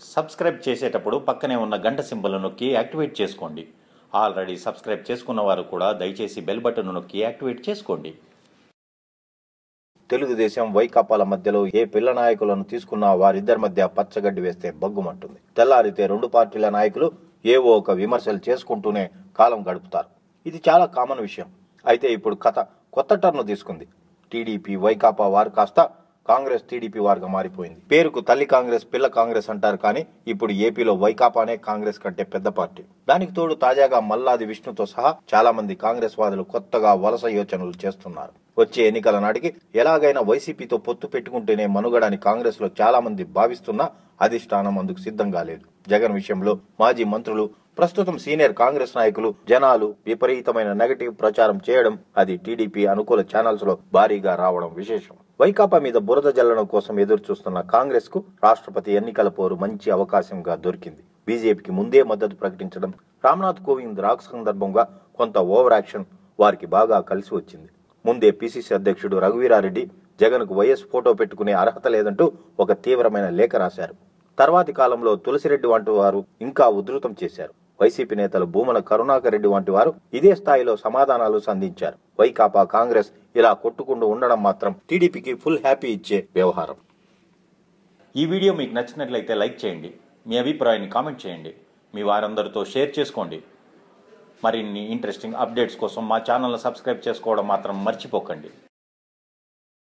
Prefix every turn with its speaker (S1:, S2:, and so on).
S1: Subscribe చేసేటప్పుడు పక్కనే ఉన్న గంట సింబల్ నొక్కి యాక్టివేట్ చేసుకోండి. ఆల్రెడీ సబ్స్క్రైబ్ చేసుకున్న వారు కూడా దయచేసి బెల్ బటన్ నొక్కి యాక్టివేట్ చేసుకోండి.
S2: తెలుగుదేశం వైకాపాల మధ్యలో ఏ పిల్ల నాయకులను తీసుకున్నా వారిద్దరి మధ్య పచ్చగడ్డి వేస్తే బగ్గుమంటుంది. తెల్లారితే రెండు పార్టీల నాయకులు ఏవో ఒక విమర్శలు చేసుకుంటూనే కాలం గడుపుతారు. ఇది చాలా కామన్ విషయం. అయితే ఇప్పుడు కథ కొత్త టర్ను తీసుకుంది. టీడీపీ వైకాపా వారు కాస్త కాంగ్రెస్ టీడీపీ వారుగా మారిపోయింది. పేరుకు తల్లి కాంగ్రెస్ పిల్ల కాంగ్రెస్ అంటారు కానీ ఇప్పుడు ఏపీలో వైకాపానే కాంగ్రెస్ కంటే పెద్ద పార్టీ. దానికి తోడు తాజాగా మల్లాది విష్ణుతో సహా చాలా మంది కాంగ్రెస్ వాదులు కొత్తగా వలస యోచనలు చేస్తున్నారు. వచ్చే ఎన్నికల నాటికి ఎలాగైనా వైసీపీతో పొత్తు పెట్టుకుంటేనే మనుగడని కాంగ్రెస్లో చాలా మంది భావిస్తున్నా అధిష్టానం అందుకు సిద్ధంగా లేదు. జగన్ విషయంలో మాజీ మంత్రులు ప్రస్తుతం సీనియర్ కాంగ్రెస్ నాయకులు జనాలు విపరీతమైన నెగటివ్ ప్రచారం చేయడం అది టీడీపీ అనుకూల ఛానల్స్లో భారీగా రావడం విశేషం. వైకాపా మీద బురద జల్లడం కోసం ఎదురు చూస్తున్న కాంగ్రెస్కు రాష్ట్రపతి ఎన్నికల పోరు మంచి అవకాశంగా దొరికింది. బీజేపీకి ముందే మద్దతు ప్రకటించడం రామ్నాథ్ కోవింద్ రాక్ సందర్భంగా కొంత ఓవర్ యాక్షన్ వారికి బాగా కలిసి వచ్చింది. ముందే పిసిసి అధ్యక్షుడు రఘువీరారెడ్డి జగన్కు వైఎస్ ఫోటో పెట్టుకునే అర్హత లేదంటూ ఒక తీవ్రమైన లేఖ రాశారు. తర్వాతి కాలంలో తులసిరెడ్డి వంటి వారు ఇంకా ఉధృతం చేశారు. వైసీపీ నేతలు భూమన కరుణాకర్ రెడ్డి వంటి వారు ఇదే స్థాయిలో సమాధానాలు సంధించారు. వైకాపా కాంగ్రెస్ ఇలా కొట్టుకుంటూ ఉండడం మాత్రం టీడీపీకి ఫుల్ హ్యాపీ ఇచ్చే వ్యవహారం.
S1: ఈ వీడియో మీకు నచ్చినట్లయితే లైక్ చేయండి. మీ అభిప్రాయాన్ని కామెంట్ చేయండి. మీ వారందరితో షేర్ చేసుకోండి. మరిన్ని ఇంట్రెస్టింగ్ అప్డేట్స్ కోసం మా ఛానల్ను సబ్స్క్రైబ్ చేసుకోవడం మాత్రం మర్చిపోకండి.